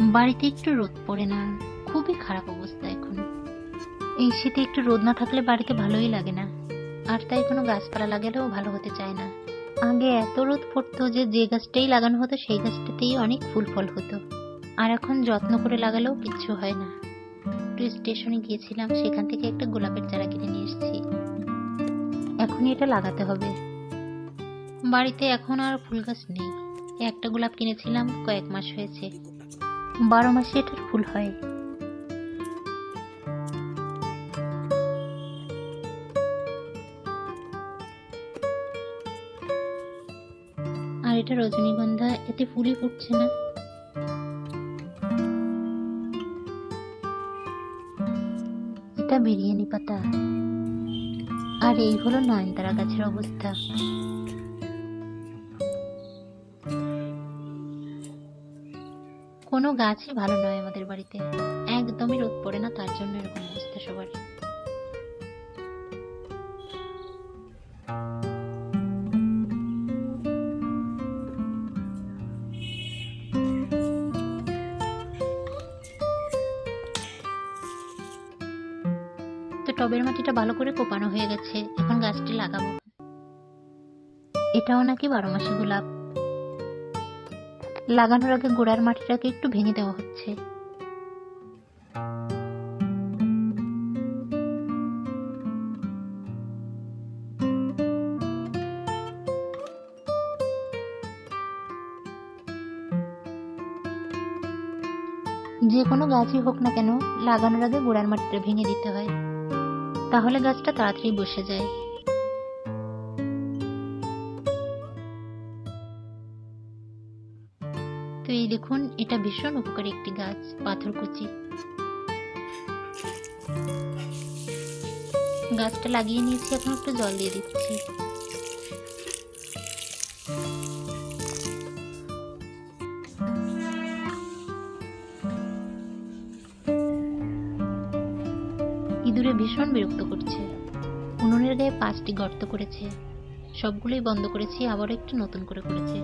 বাড়িতে একটু রোদ পড়ে না। খুবই খারাপ অবস্থা এখন। এই শীতে একটু রোদ না থাকলে বাড়িতে ভালোই লাগে না। আর তাই কোনো গাছপালা লাগালেও ভালো হতে চায় না। আগে এত রোদ পড়তো যে যে গাছটাই লাগানো হতো, সেই গাছটাতেই অনেক ফুল ফল হতো। আর এখন যত্ন করে লাগালেও কিচ্ছু হয় না। একটু স্টেশনে গিয়েছিলাম, সেখান থেকে একটা গোলাপের চারা কিনে নিয়ে এসেছি। এখনই এটা লাগাতে হবে। বাড়িতে এখন আর ফুল গাছ নেই। একটা গোলাপ কিনেছিলাম কয়েক মাস হয়েছে। বারো মাসে এটার ফুল হয়। আর এটা রজনীগন্ধা, এতে ফুলই ফুটছে না। এটা বিরিয়ানি পাতা। আর এই হলো নয়নতারা গাছের অবস্থা। কোনো গাছই ভালো নয় আমাদের বাড়িতে। একদমই রোদ পড়ে না, তার জন্য এরকম অবস্থা সবার। তো টবের মাটিটা ভালো করে কোপানো হয়ে গেছে, এখন গাছটি লাগাবো। এটাও নাকি বারো মাসে গোলাপ। লাগানোর আগে গোড়ার মাটিটাকে একটু ভেঙে দেওয়া হচ্ছে। যে কোনো গাছই হোক না কেন, লাগানোর আগে গোড়ার মাটিটা ভেঙে দিতে হয়। তাহলে গাছটা তাড়াতাড়ি বসে যায়। তো এই দেখুন, এটা ভীষণ উপকারী একটি গাছ, পাথরকুচি। গাছটা লাগিয়ে নিয়েছি, এখন একটু জল দিয়ে দিচ্ছি। ইঁদুরে ভীষণ বিরক্ত করছে। উনুনের গায়ে পাঁচটি গর্ত করেছে। সবগুলোই বন্ধ করেছি আবার একটু নতুন করে করেছে।